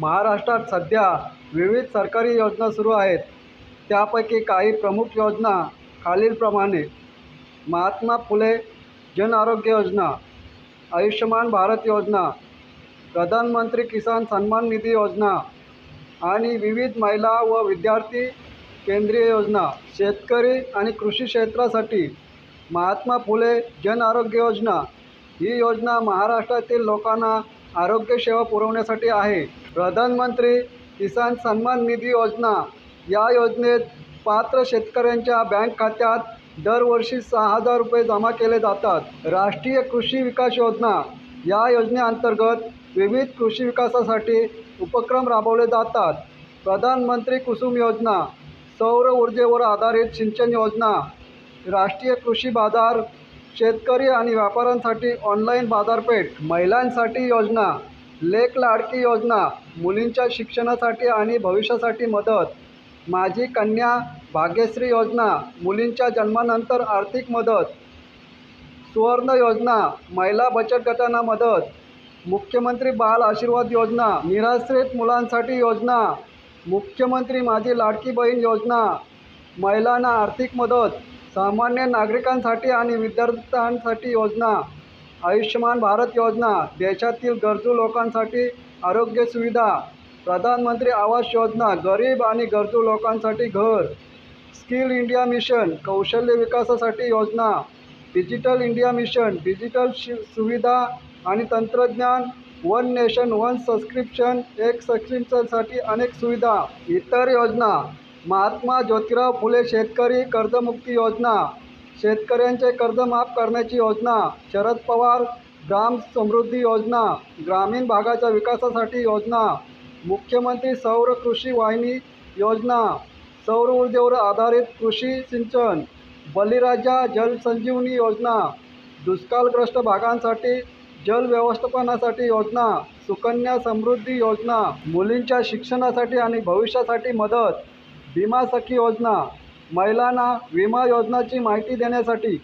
महाराष्ट्रात सध्या विविध सरकारी योजना सुरू आहेत. त्यापैकी काही प्रमुख योजना खालीलप्रमाणे. महात्मा फुले जन आरोग्य योजना आयुष्यमान भारत योजना प्रधानमंत्री किसान सन्मान निधी योजना आणि विविध महिला व विद्यार्थी केंद्रीय योजना. शेतकरी आणि कृषी क्षेत्रासाठी महात्मा फुले जन आरोग्य योजना ही योजना महाराष्ट्रातील लोकांना आरोग्यसेवा पुरवण्यासाठी आहे. प्रधानमंत्री किसान सन्मान निधी योजना. या योजनेत पात्र शेतकऱ्यांच्या बँक खात्यात दरवर्षी सहा हजार रुपये जमा केले जातात. राष्ट्रीय कृषी विकास योजना. या योजनेअंतर्गत विविध कृषी विकासासाठी उपक्रम राबवले जातात. प्रधानमंत्री कुसुम योजना. सौर ऊर्जेवर आधारित सिंचन योजना. राष्ट्रीय कृषी बाजार शेतकरी आणि व्यापाऱ्यांसाठी ऑनलाईन बाजारपेठ महिलांसाठी योजना लेख लाडकी योजना मुलींच्या शिक्षणासाठी आणि भविष्यासाठी मदत माझी कन्या भाग्यश्री योजना मुलींच्या जन्मानंतर आर्थिक मदत सुवर्ण योजना महिला बचत गटांना मदत मुख्यमंत्री बाल आशीर्वाद योजना निराश्रित मुलांसाठी योजना मुख्यमंत्री माझी लाडकी बहीण योजना महिलांना आर्थिक मदत सामान्य नागरिकांसाठी आणि विद्यार्थ्यांसाठी योजना आयुष्यमान भारत योजना देशातील गरजू लोकांसाठी आरोग्य सुविधा प्रधानमंत्री आवास योजना गरीब आणि गरजू लोकांसाठी घर स्किल इंडिया मिशन कौशल्य विकासासाठी योजना डिजिटल इंडिया मिशन डिजिटल शि सुविधा आणि तंत्रज्ञान वन नेशन वन सबस्क्रिप्शन एक सबस्क्रिप्शनसाठी अनेक सुविधा इतर योजना महात्मा ज्योतिराव फुले शेतकरी कर्जमुक्ती योजना शेतकऱ्यांचे कर्ज माफ करण्याची योजना शरद पवार ग्राम समृद्धी योजना ग्रामीण भागाच्या विकासासाठी योजना मुख्यमंत्री सौर कृषी वाहिनी योजना सौर ऊर्जेवर आधारित कृषी सिंचन बलिराजा जल संजीवनी योजना दुष्काळग्रस्त भागांसाठी जल व्यवस्थापनासाठी योजना सुकन्या समृद्धी योजना मुलींच्या शिक्षणासाठी आणि भविष्यासाठी मदत विमा सखी योजना महिलांना विमा योजनाची माहिती देण्यासाठी